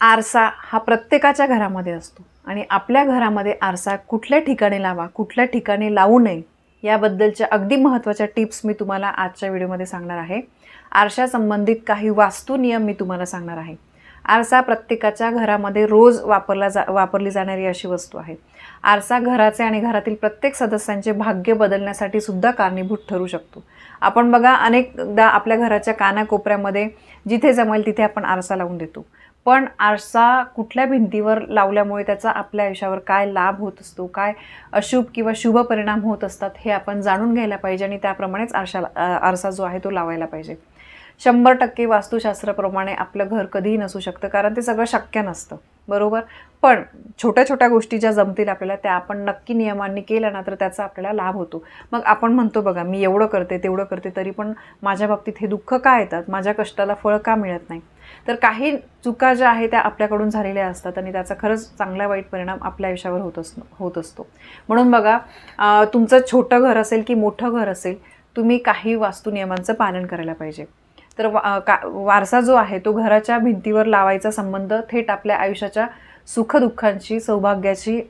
आरसा हा प्रत्येकाच्या घरामध्ये असतो. आणि आपल्या घरामध्ये आरसा कुठल्या ठिकाणी लावा कुठल्या ठिकाणी लावू नये याबद्दलच्या अगदी महत्त्वाच्या टिप्स मी तुम्हाला आजच्या व्हिडिओमध्ये सांगणार आहे. आरशा संबंधित काही वास्तू नियम मी तुम्हाला सांगणार आहे. आरसा प्रत्येकाच्या घरामध्ये रोज वापरला जा वापरली जाणारी अशी वस्तू आहे. आरसा घराचे आणि घरातील प्रत्येक सदस्यांचे भाग्य बदलण्यासाठी सुद्धा कारणीभूत ठरू शकतो. आपण बघा अनेकदा आपल्या घराच्या कानाकोपऱ्यामध्ये जिथे जमेल तिथे आपण आरसा लावून देतो. पण आरसा कुठल्या भिंतीवर लावल्यामुळे त्याचा आपल्या आयुष्यावर काय लाभ होत असतो? काय अशुभ किंवा शुभ परिणाम होत असतात हे आपण जाणून घ्यायला पाहिजे आणि त्याप्रमाणेच आरशाला आरसा जो आहे तो लावायला पाहिजे. शंभर टक्के वास्तुशास्त्राप्रमाणे आपलं घर कधीही नसू शकतं कारण ते सगळं शक्य नसतं. बरोबर? पण छोट्या छोट्या गोष्टी ज्या जमतील आपल्याला त्या आपण नक्की नियमांनी केल्या ना तर त्याचा आपल्याला लाभ होतो. मग आपण म्हणतो बघा मी एवढं करते तेवढं करते तरी पण माझ्या बाबतीत हे दुःख का येतात? माझ्या कष्टाला फळ का मिळत नाही? तर काही चुका ज्या आहेत त्या आपल्याकडून झालेल्या असतात आणि त्याचा खरंच चांगला वाईट परिणाम आपल्या आयुष्यावर होत असतो होत असतो. म्हणून बघा तुमचं छोटं घर असेल की मोठं घर असेल तुम्ही काही वास्तू नियमांचं पालन करायला पाहिजे. तर वा का वारसा जो आहे तो घराच्या भिंतीवर लावायचा संबंध थेट आपल्या आयुष्याच्या सुखदुःखांशी सौभाग्याशी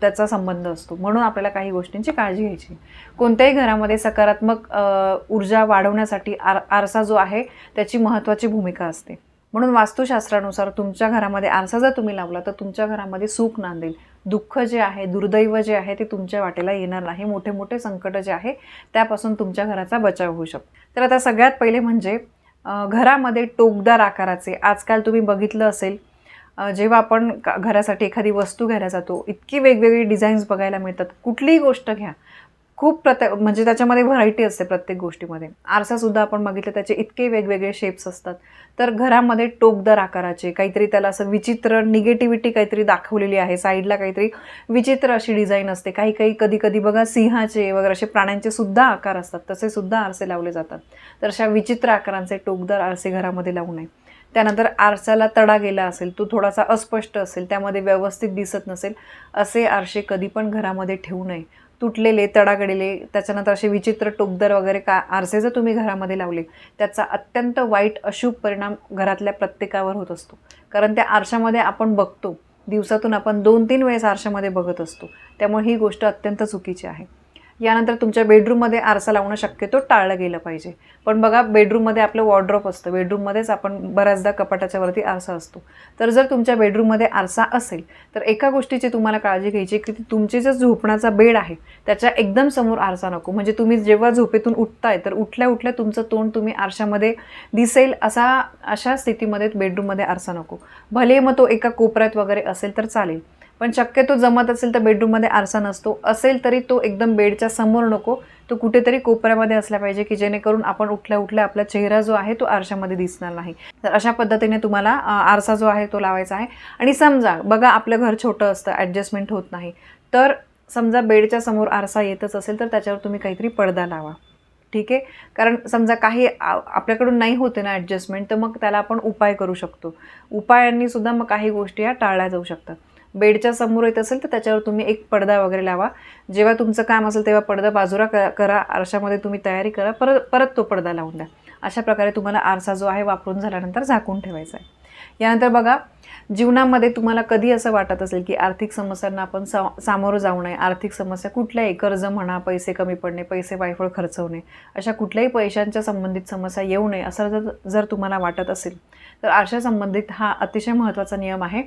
त्याचा संबंध असतो. म्हणून आपल्याला काही गोष्टींची काळजी घ्यायची. कोणत्याही घरामध्ये सकारात्मक ऊर्जा वाढवण्यासाठी आर आरसा जो आहे त्याची महत्त्वाची भूमिका असते. म्हणून वास्तुशास्त्रानुसार तुमच्या घरामध्ये आरसा जर तुम्ही लावला तर तुमच्या घरामध्ये सुख नांदेल. दुःख जे आहे दुर्दैव जे आहे ते तुमच्या वाटेला येणार नाही. मोठे मोठे संकट जे आहे त्यापासून तुमच्या घराचा बचाव होऊ शकतो. तर आता सगळ्यात पहिले म्हणजे घरामध्ये टोकदार आकाराचे. आजकाल तुम्ही बघितलं असेल जेव्हा आपण घरासाठी एखादी वस्तू घ्यायला जातो इतकी वेगवेगळी डिझाईन्स बघायला मिळतात. कुठलीही गोष्ट घ्या खूप प्रत्येक म्हणजे त्याच्यामध्ये व्हरायटी असते प्रत्येक गोष्टीमध्ये. आरसासुद्धा आपण बघितलं त्याचे इतके वेगवेगळे शेप्स असतात. तर घरामध्ये टोकदार आकाराचे काहीतरी त्याला असं विचित्र निगेटिव्हिटी काहीतरी दाखवलेली आहे. साईडला काहीतरी विचित्र अशी डिझाईन असते. काही काही कधी कधी बघा सिंहाचे वगैरे असे प्राण्यांचे सुद्धा आकार असतात. तसे सुद्धा आरसे लावले जातात. तर अशा विचित्र आकारांचे टोकदार आरसे घरामध्ये लावू नये. त्यानंतर आरशाला तडा गेला असेल तो थोडासा अस्पष्ट असेल त्यामध्ये व्यवस्थित दिसत नसेल असे आरसे कधी पण घरामध्ये ठेवू नये. तुटलेले तडागडलेले त्याच्यानंतर असे विचित्र टोपदर वगैरे का आरसे जर तुम्ही घरामध्ये लावले त्याचा अत्यंत वाईट अशुभ परिणाम घरातल्या प्रत्येकावर होत असतो. कारण त्या आरशामध्ये आपण बघतो. दिवसातून आपण दोन तीन वेळेस आरशामध्ये बघत असतो. त्यामुळे ही गोष्ट अत्यंत चुकीची आहे. यानंतर तुमच्या बेडरूममध्ये आरसा लावणं शक्यतो टाळलं गेलं पाहिजे. पण बघा बेडरूममध्ये आपलं वॉर्ड्रॉप असतं. बेडरूममध्येच आपण बऱ्याचदा कपाटाच्या वरती आरसा असतो. तर जर तुमच्या बेडरूममध्ये आरसा असेल तर एका गोष्टीची तुम्हाला काळजी घ्यायची की तुमचे जे झोपण्याचा बेड आहे त्याच्या एकदम समोर आरसा नको. म्हणजे तुम्ही जेव्हा झोपेतून उठताय तर उठल्या उठल्या तुमचं तोंड तुम्ही आरशामध्ये दिसेल असा अशा स्थितीमध्ये बेडरूममध्ये आरसा नको. भले मग तो एका कोपऱ्यात वगैरे असेल तर चालेल. पण शक्यतो जमत असेल तर बेडरूममध्ये आरसा नसतो. असेल तरी तो एकदम बेडच्या समोर नको. तो कुठेतरी कोपऱ्यामध्ये असला पाहिजे की जेणेकरून आपण उठल्या उठल्या आपला चेहरा जो आहे तो आरशामध्ये दिसणार नाही. तर अशा पद्धतीने तुम्हाला आरसा जो आहे तो लावायचा आहे. आणि समजा बघा आपलं घर छोटं असतं ॲडजस्टमेंट होत नाही. तर समजा बेडच्या समोर आरसा येतच असेल तर त्याच्यावर तुम्ही काहीतरी पडदा लावा. ठीक आहे? कारण समजा काही आपल्याकडून नाही होते ना ॲडजस्टमेंट तर मग त्याला आपण उपाय करू शकतो. उपायांनीसुद्धा मग काही गोष्टी ह्या टाळल्या जाऊ शकतात. बेडच्या समोर येत असेल तर त्याच्यावर तुम्ही एक पडदा वगैरे लावा. जेव्हा तुमचं काम असेल तेव्हा पडदा बाजूला करा करा आरशामध्ये तुम्ही तयारी करा. परत परत तो पडदा लावून द्या. अशा प्रकारे तुम्हाला आरसा जो आहे वापरून झाल्यानंतर झाकून ठेवायचा आहे. यानंतर बघा जीवनामध्ये तुम्हाला कधी असं वाटत असेल की आर्थिक समस्यांना आपण सा सामोरं जाऊ नये? आर्थिक समस्या कुठल्याही? कर्ज म्हणा पैसे कमी पडणे पैसे वायफळ खर्चवणे अशा कुठल्याही पैशांच्या संबंधित समस्या येऊ नये असं जर जर तुम्हाला वाटत असेल तर आरशा संबंधित हा अतिशय महत्त्वाचा नियम आहे.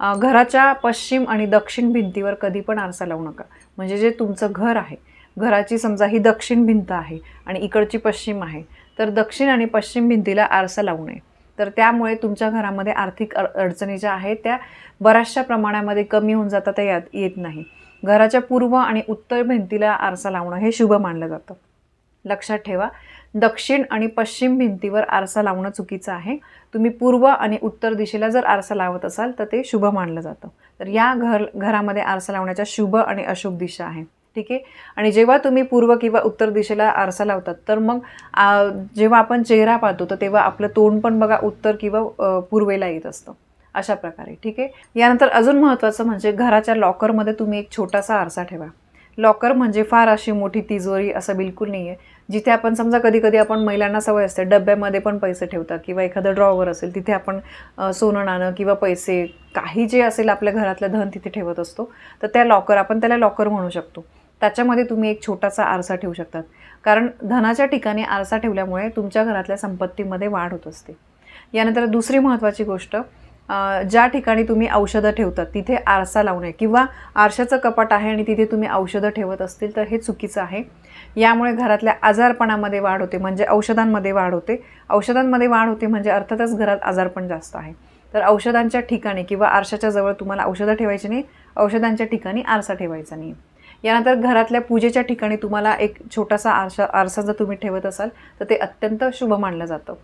घराच्या पश्चिम आणि दक्षिण भिंतीवर कधी पण आरसा लावू नका. म्हणजे जे तुमचं घर आहे घराची समजा ही दक्षिण भिंत आहे आणि इकडची पश्चिम आहे तर दक्षिण आणि पश्चिम भिंतीला आरसा लावू नये. तर त्यामुळे तुमच्या घरामध्ये आर्थिक अडचणी ज्या आहेत त्या बऱ्याचशा प्रमाणामध्ये कमी होऊन जातात त्या यात येत नाही. घराच्या पूर्व आणि उत्तर भिंतीला आरसा लावणं हे शुभ मानलं जातं. लक्षात ठेवा दक्षिण आणि पश्चिम भिंतीवर आरसा लावणं चुकीचं आहे. तुम्ही पूर्व आणि उत्तर दिशेला जर आरसा लावत असाल तर ते शुभ मानलं जातं. तर या घर घरामध्ये आरसा लावण्याच्या शुभ आणि अशुभ दिशा आहे. ठीक आहे? आणि जेव्हा तुम्ही पूर्व किंवा उत्तर दिशेला आरसा लावतात तर मग जेव्हा आपण चेहरा पाहतो तर तेव्हा आपलं तोंड पण बघा उत्तर किंवा पूर्वेला येत असतं. अशा प्रकारे. ठीक आहे? यानंतर अजून महत्त्वाचं म्हणजे घराच्या लॉकरमध्ये तुम्ही एक छोटासा आरसा ठेवा. लॉकर म्हणजे फार अशी मोठी तिजोरी असं बिलकुल नाही आहे जिथे आपण समजा कधी कधी आपण महिलांना सवय असते डब्यामध्ये पण पैसे ठेवतात किंवा एखादं ड्रॉवर असेल तिथे आपण सोनं नाणं किंवा पैसे काही जे असेल आपल्या घरातलं धन तिथे ठेवत असतो तर त्या लॉकर आपण त्याला लॉकर म्हणू शकतो. त्याच्यामध्ये तुम्ही एक छोटासा आरसा ठेवू शकतात. कारण धनाच्या ठिकाणी आरसा ठेवल्यामुळे तुमच्या घरातल्या संपत्तीमध्ये वाढ होत असते. यानंतर दुसरी महत्त्वाची गोष्ट ज्या ठिकाणी तुम्ही औषधं ठेवतात तिथे आरसा लावू नये किंवा आरशाचं कपाट आहे आणि तिथे तुम्ही औषधं ठेवत असतील तर हे चुकीचं आहे. यामुळे घरातल्या आजारपणामध्ये वाढ होते म्हणजे औषधांमध्ये वाढ होते. औषधांमध्ये वाढ होते म्हणजे अर्थातच घरात आजारपण जास्त आहे. तर औषधांच्या ठिकाणी किंवा आरशाच्या जवळ तुम्हाला औषधं ठेवायची नाही औषधांच्या ठिकाणी आरसा ठेवायचा नाही. यानंतर घरातल्या पूजेच्या ठिकाणी तुम्हाला एक छोटासा आरसा आरसा जर तुम्ही ठेवत असाल तर ते अत्यंत शुभ मानलं जातं.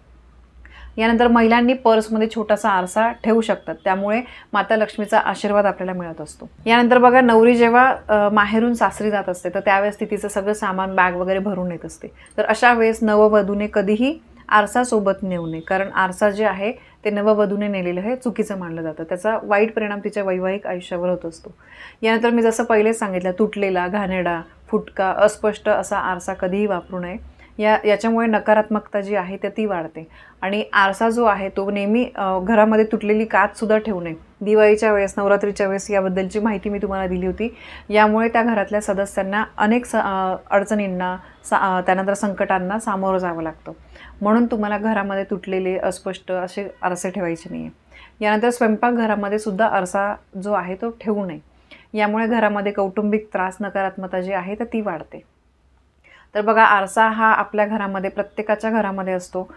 यानंतर महिलांनी पर्समध्ये छोटासा आरसा ठेवू शकतात. त्यामुळे माता लक्ष्मीचा आशीर्वाद आपल्याला मिळत असतो. यानंतर बघा नवरी जेव्हा माहेरून सासरी जात असते तर त्यावेळेस ती तिचं सगळं सामान बॅग वगैरे भरून येत असते. तर अशा वेळेस नववधूने कधीही आरसा सोबत नेऊ नये. कारण आरसा जे आहे ते नववधूने नेलेलं हे चुकीचं मानलं जातं. त्याचा वाईट परिणाम तिच्या वैवाहिक आयुष्यावर होत असतो. यानंतर मी जसं पहिलेच सांगितलं तुटलेला घाणेडा फुटका अस्पष्ट असा आरसा कधीही वापरू नये. या याच्यामुळे नकारात्मकता जी आहे तर ती वाढते. आणि आरसा जो आहे तो नेहमी घरामध्ये तुटलेली काचसुद्धा ठेवू नये. दिवाळीच्या वेळेस नवरात्रीच्या वेळेस याबद्दलची माहिती मी तुम्हाला दिली होती. यामुळे त्या घरातल्या सदस्यांना अनेक स अडचणींना सा त्यानंतर संकटांना सामोरं जावं लागतं. म्हणून तुम्हाला घरामध्ये तुटलेले अस्पष्ट असे आरसे ठेवायचे नाही आहे यानंतर स्वयंपाकघरामध्ये सुद्धा आरसा जो आहे तो ठेवू नये. यामुळे घरामध्ये कौटुंबिक त्रास नकारात्मकता जी आहे तर ती वाढते. तर बघा आरसा हा आपल्या घरामध्ये प्रत्येकाच्या घरामध्ये असतो.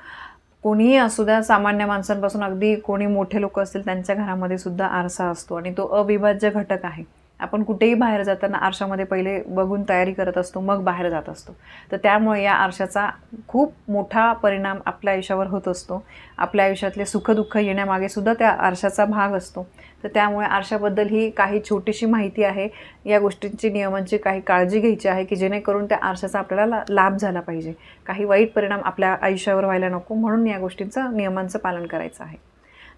कोणीही असू द्या सामान्य माणसांपासून अगदी कोणी मोठे लोक असतील त्यांच्या घरामध्ये सुद्धा आरसा असतो आणि तो अविभाज्य घटक आहे. आपण कुठेही बाहेर जाताना आरशामध्ये पहिले बघून तयारी करत असतो मग बाहेर जात असतो. तर त्यामुळे या आरशाचा खूप मोठा परिणाम आपल्या आयुष्यावर होत असतो. आपल्या आयुष्यातले सुखदुःख येण्यामागे सुद्धा त्या आरशाचा भाग असतो. तर त्यामुळे आरशाबद्दल ही काही छोटीशी माहिती आहे. या गोष्टींची नियमांची काही काळजी घ्यायची आहे की जेणेकरून त्या आरशाचा आपल्याला ला- लाभ झाला पाहिजे. काही वाईट परिणाम आपल्या आयुष्यावर व्हायला नको म्हणून या गोष्टींचं नियमांचं पालन करायचं आहे.